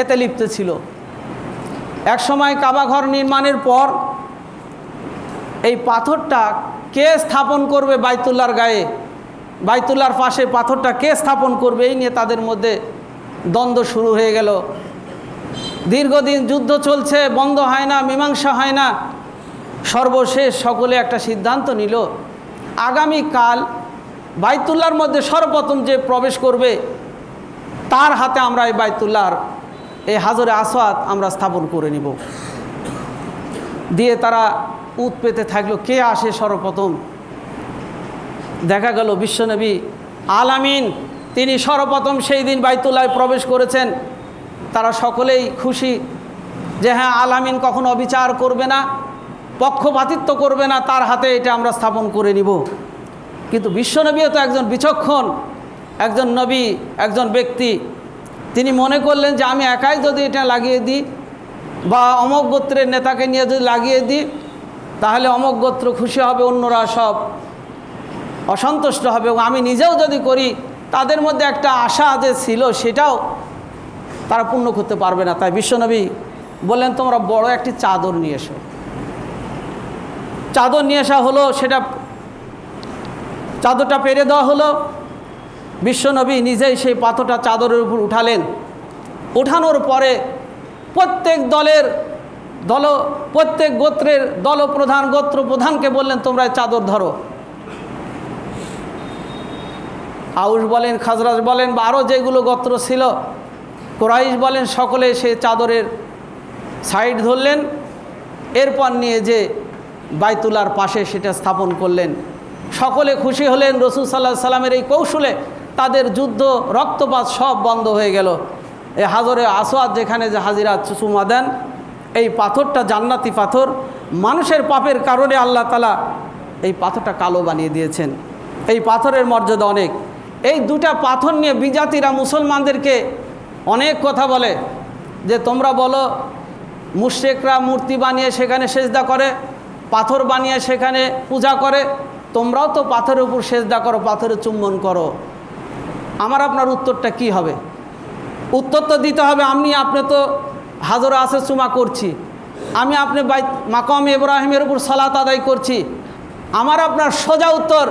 এতে লিপ্ত ছিল। এক সময় কাবাঘর নির্মাণের পর এই পাথরটা কে স্থাপন করবে বাইতুল্লার গায়ে? বাইতুল্লার পাশে পাথরটা কে স্থাপন করবে? এই নিয়ে তাদের মধ্যে দ্বন্দ্ব শুরু হয়ে গেল। দীর্ঘদিন যুদ্ধ চলছে, বন্ধ হয় না, মীমাংসা হয় না। সর্বশেষ সকলে একটা সিদ্ধান্ত নিল, আগামীকাল বাইতুল্লার মধ্যে সর্বপ্রথম যে প্রবেশ করবে, তার হাতে আমরা এই বাইতুল্লাহর এই হাজরে আসওয়াত আমরা স্থাপন করে নিব। দিয়ে তারা উত পেতে থাকল, কে আসে সর্বপ্রথম? দেখা গেল বিশ্বনবী আলামিন, তিনি সর্বপ্রথম সেই দিন বাইতুল্লায় প্রবেশ করেছেন। তারা সকলেই খুশি যে হ্যাঁ আলামিন কখনো অবিচার করবে না, পক্ষপাতিত্ব করবে না, তার হাতে এটা আমরা স্থাপন করে নিব। কিন্তু বিশ্বনবীও তো একজন বিচক্ষণ, একজন নবী, একজন ব্যক্তি। তিনি মনে করলেন যে আমি একাই যদি এটা লাগিয়ে দিই বা অমক গোত্রের নেতাকে নিয়ে যদি লাগিয়ে দিই, তাহলে অমক গোত্র খুশি হবে, অন্যরা সব অসন্তুষ্ট হবে। এবং আমি নিজেও যদি করি, তাদের মধ্যে একটা আশা যে ছিল সেটাও তারা পূর্ণ করতে পারবে না। তাই বিশ্বনবী বললেন, তোমরা বড় একটি চাদর নিয়ে এসো। চাদর নিয়ে আসা হলো, সেটা, চাদরটা পেরে দেওয়া হলো। বিশ্বনবী নিজেই সেই পাথরটা চাদরের উপর উঠালেন। উঠানোর পরে প্রত্যেক দলের দল, প্রত্যেক গোত্রের দলপ্রধান গোত্র প্রধানকে বললেন তোমরা চাদর ধরো। আউস বলেন, খাজরাজ বলেন, বা আরও যেগুলো গোত্র ছিল, কোরাইশ বলেন, সকলে সে চাদরের সাইড ধরলেন। এরপর নিয়ে যে বাইতুলার পাশে সেটা স্থাপন করলেন। সকলে খুশি হলেন, রসুল সাল্লাহ সাল্লামের এই কৌশলে তাদের যুদ্ধ, রক্তপাত সব বন্ধ হয়ে গেল। এই হাজরে আসোয়াদ যেখানে যে হাজিরা চুমা দেন, এই পাথরটা জান্নাতি পাথর। মানুষের পাপের কারণে আল্লাহ তালা এই পাথরটা কালো বানিয়ে দিয়েছেন। এই পাথরের মর্যাদা অনেক। এই দুটা পাথর নিয়ে বিজাতিরা মুসলমানদেরকে অনেক কথা বলে, যে তোমরা বলো, মুশ্রেকরা মূর্তি বানিয়ে সেখানে সেজদা করে, পাথর বানিয়ে সেখানে পূজা করে, তোমরাও তো পাথরের উপর সেজদা করো পাথরে চুম্বন করো। আমার আপনার উত্তরটা কি হবে? উত্তর তো দিতে হবে, আমি আপনি তো হাজর আসে চুমা করছি। আমি আপনি বাই মাকাম ইব্রাহিমের উপর সালাত আদায় করছি। আমার আপনার সোজা উত্তর,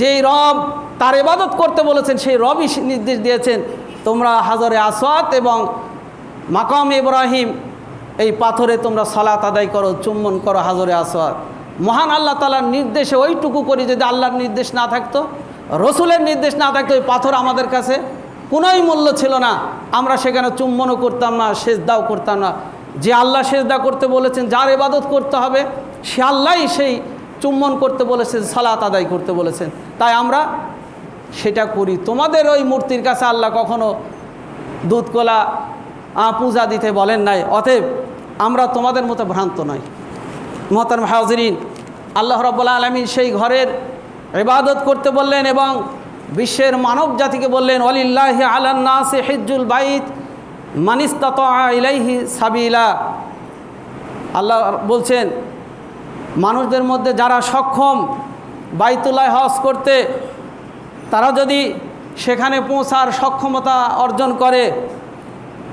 যেই রব তার ইবাদত করতে বলেছেন, সেই রবই নির্দেশ দিয়েছেন, তোমরা হাজরে আসওয়াত এবং মাকাম ইব্রাহিম এই পাথরে তোমরা সালাত আদায় করো, চুম্বন করো হাজরে আসওয়াত। মহান আল্লাহ তালার নির্দেশে ওইটুকু করি, যদি আল্লাহর নির্দেশ না থাকতো রসুলের নির্দেশ না থাকতো ওই পাথর আমাদের কাছে কোনোই মূল্য ছিল না। আমরা সেখানে চুম্বনও করতাম না, সেজদাও করতাম না। যে আল্লাহ সেজদা করতে বলেছেন, যার ইবাদত করতে হবে, সে আল্লাহই সেই চুম্বন করতে বলেছেন, সালাত আদায় করতে বলেছেন। তাই আমরা সেটা করি। তোমাদের ওই মূর্তির কাছে আল্লাহ কখনো দুধ কলা পূজা দিতে বলেন নাই। অতএব আমরা তোমাদের মতো ভ্রান্ত নয় মহতারম হাজরিন, আল্লাহ রব্বুল্লা আলমী সেই ঘরের ইবাদত করতে বললেন এবং বিশ্বের মানব জাতিকে বললেন অলিল্লাহ আলান্নাসে হিজুল বাইত মানিস্তাত ইলাইহি সাবিলা। আল্লাহ বলছেন, মানুষদের মধ্যে যারা সক্ষম বাইতুল্লাহ হজ করতে, তারা যদি সেখানে পৌঁছার সক্ষমতা অর্জন করে,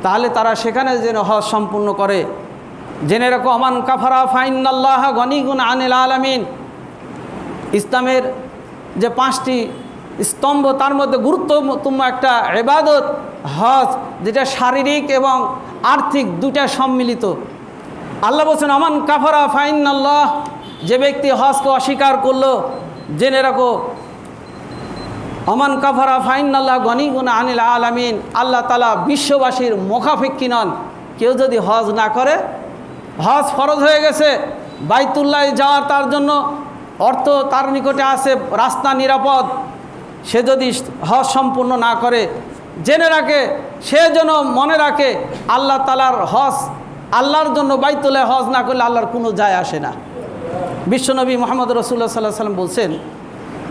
তাহলে তারা সেখানে যেন হজ সম্পূর্ণ করে। জেনে রাখো আমান কাফারা ফাইনাল্লাহ গনিগুন আনিল আলামিন। ইসলামের যে পাঁচটি স্তম্ভ, তার মধ্যে গুরুত্বপূর্ণ একটা এবাদত হজ, যেটা শারীরিক এবং আর্থিক দুটা সম্মিলিত। আল্লাহ বলছেন, আমান কাফারা ফাইনাল্লাহ যে ব্যক্তি হজকে অস্বীকার করল, জেনে রাখো অমান কাফারা ফাইনাল্লাহ গনিগুন আনিল আলামিন আল্লাহ তালা বিশ্ববাসীর মুখাফিক্ষি নন। কেউ যদি হজ না করে, হজ ফরজ হয়ে গেছে, বাইতুল্লাহ যাওয়ার তার জন্য অর্থ তার নিকটে আছে, রাস্তা নিরাপদ। সে যদি হজ সম্পূর্ণ না করে, জেনে রাখে, সে যেন মনে রাখে, আল্লাহ তালার হজ, আল্লাহর জন্য বাইতুল্লাহ হজ না করলে আল্লাহর কোনো যায় আসে না। বিশ্বনবী মোহাম্মদ রসুল্লাহ সাল্লাহ সাল্লাম বলছেন,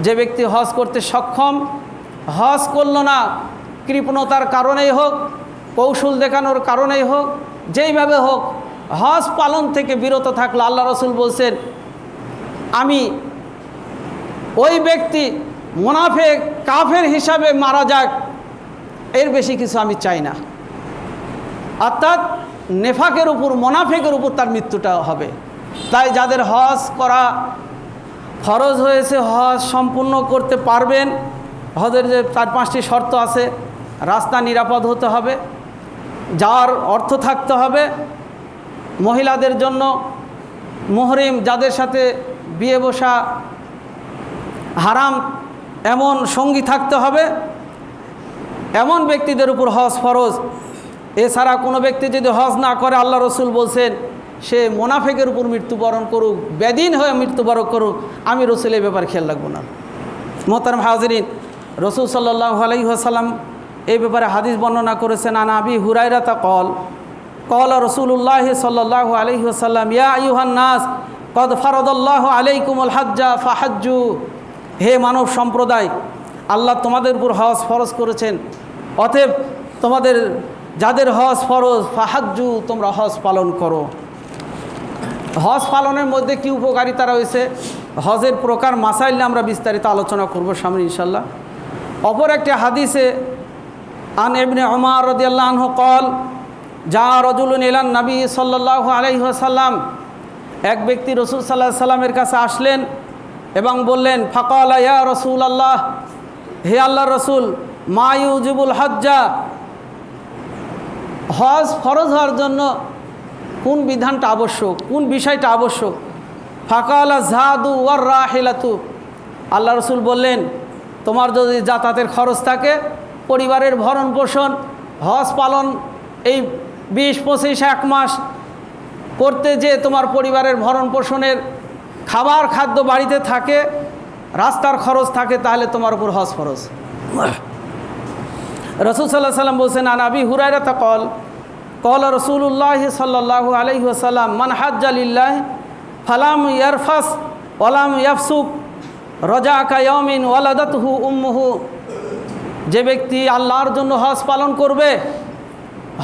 যে ব্যক্তি হজ করতে সক্ষম, হজ করল না, কৃপণতার কারণেই হোক, কৌশল দেখানোর কারণেই হোক, যেইভাবে হোক, হজ পালন থেকে বিরত থাকল। আল্লাহ রসুল বলছেন আমি ওই ব্যক্তি মোনাফে, কাফের হিসাবে মারা যাক, এর বেশি কিছু আমি চাই না। অর্থাৎ নেফাকের উপর, মোনাফেকের উপর তার মৃত্যুটা হবে। তাই যাদের হজ করা ফরজ হয়েছে, হজ সম্পূর্ণ করতে পারবেন, হজের যে চার পাঁচটি শর্ত আছে, রাস্তা নিরাপদ হতে হবে যাওয়ার অর্থ থাকতে হবে, মহিলাদের জন্য মুহরিম যাদের সাথে বিয়ে বসা হারাম, এমন সঙ্গী থাকতে হবে, এমন ব্যক্তিদের উপর হজ ফরজ। এছাড়া কোনো ব্যক্তি যদি হজ না করে, আল্লাহ রসুল বলছেন, সে মোনাফেকের উপর মৃত্যুবরণ করুক, বেদিন হয়ে মৃত্যুবরণ করুক, আমি রসুল এই ব্যাপারে খেয়াল রাখব না। মোহতারাম হাজরিন, রসুল সাল্লাহ আলাইসাল্লাম এই ব্যাপারে হাদিস বর্ণনা করেছেন, আনা আবি হুরাইরাতা কল। কল রসুল্লাহ সাল্লাহ আলহিহাসাল্লাম ইয়া আইহান নাস কদ ফারদুল্লাহ আলাইকুমুল হাজ্জা ফাহাজ্জু। হে মানব সম্প্রদায়, আল্লাহ তোমাদের উপর হজ ফরজ করেছেন। অতএব তোমাদের, যাদের হজ ফরজ, ফাহাজ্জু, তোমরা হজ পালন করো। হজ পালনের মধ্যে কি উপকারিতা রয়েছে? হজের প্রকার মাসাইল আমরা বিস্তারিত আলোচনা করব সামনে ইনশাল্লাহ অপর একটি হাদিসে, আন এবনে ওমার রদিয়াল্লাহ কল যা রজুলুন ইলান নবী সাল্লাহ আলহিহাসাল্লাম এক ব্যক্তি রসুল সাল্লাহ সাল্লামের কাছে আসলেন এবং বললেন, ফাকাল ইয়া রসুল আল্লাহ হে আল্লাহ রসুল মায়ুজিবুল হজ্জা, হজ ফরজ হওয়ার জন্য কোন বিধানটা আবশ্যক, কোন বিষয়টা আবশ্যক? ফাকালা ঝাদু ওয়ার রাহেলাতু, আল্লাহ রসুল বললেন, তোমার যদি যাতায়াতের খরচ থাকে, পরিবারের ভরণ পোষণ হজ পালন, এই বিশ পঁচিশ এক মাস করতে যে তোমার পরিবারের ভরণ পোষণের খাবার খাদ্য বাড়িতে থাকে রাস্তার খরচ থাকে তাহলে তোমার উপর হজ ফরজ। রসুল সাল্লাহ সাল্লাম বলছেন আন আবি হুরাইরা তা কল কল রসুল্লাহ সাল্লাহ আলহি আসাল্লাম মান হাজ্জালিল্লাহ ফালাম ইয়ারফাস ওলাম ইয়াফসুক রজা কায়মিন ওয়ালাদাতহু উম্মুহু। যে ব্যক্তি আল্লাহর জন্য হজ পালন করবে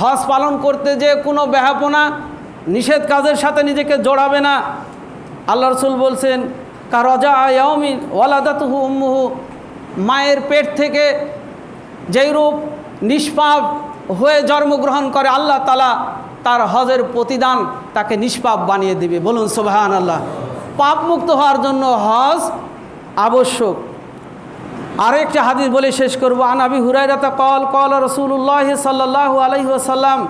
হজ পালন করতে যে কোনো ব্যাহাপনা নিষেধ কাজের সাথে নিজেকে জড়াবে না। আল্লাহ রসুল বলছেন কারজা আয়মিন ওয়ালাদাতহু উম্মুহু। মায়ের পেট থেকে যেই রূপ নিষ্পাপ হয়ে জন্মগ্রহণ করে আল্লাহ তালা তার হজের প্রতিদান তাকে নিষ্পাপ বানিয়ে দিবে। বলুন সোবাহান আল্লাহ পাপ মুক্ত হওয়ার জন্য হজ আবশ্যক। আরেকটি হাদিস বলে শেষ করব। আনাবি হুরাইরাতা কল কল রসুল্লাহ সাল্লাহ আলহি আসাল্লাম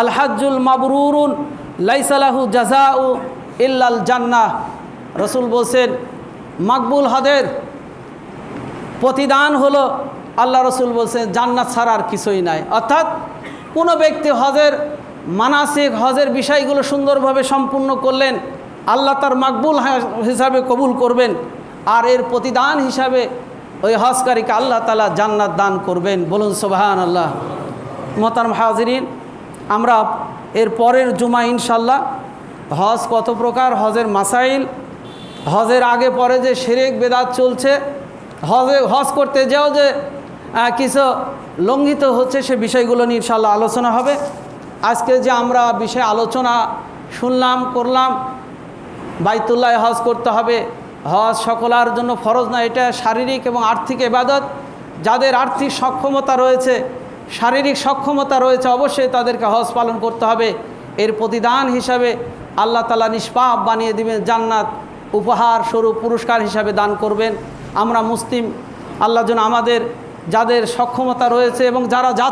আল হাজুল মাবরুরুন লাইসালাহু জাজাউ ইল্লাল জান্নাহ। রসুল বলছেন, মাকবুল হদের প্রতিদান হলো আল্লাহ রসুল বলছেন, জান্নাত ছাড়া আর কিছুই নাই। অর্থাৎ কোনো ব্যক্তি হজের মানাসিক, হজের বিষয়গুলো সুন্দরভাবে সম্পূর্ণ করলেন, আল্লাহ তার মাকবুল হিসাবে কবুল করবেন, আর এর প্রতিদান হিসাবে ওই হজকারীকে আল্লাহ তালা জান্নাত দান করবেন। বলুন সোবাহান আল্লাহ মোহতারম হাজরিন, আমরা এর পরের জুমা ইনশাল্লাহ। হজ কত প্রকার? হজের মাসাইল, হজের আগে পরে যে সেরেক বেদাত চলছে, হজে, হজ করতে যেও যে কিছু লঙ্ঘিত হচ্ছে, সে বিষয়গুলো নিয়ে ইনশাল্লাহ আলোচনা হবে। আজকে যে আমরা বিষয়ে আলোচনা শুনলাম, করলাম, বাইতুল্লাহ হজ করতে হবে। হজ সকলার জন্য ফরজ না এটা শারীরিক এবং আর্থিক এবাদত যাদের আর্থিক সক্ষমতা রয়েছে শারীরিক সক্ষমতা রয়েছে অবশ্যই তাদেরকে হজ পালন করতে হবে। এর প্রতিদান হিসাবে আল্লাহ তালা নিষ্পাপ বানিয়ে দিবেন, জান্নাত উপহার স্বরূপ পুরস্কার হিসাবে দান করবেন। আমরা মুসলিম, আল্লাহ যেন আমাদের, যাদের সক্ষমতা রয়েছে এবং যারা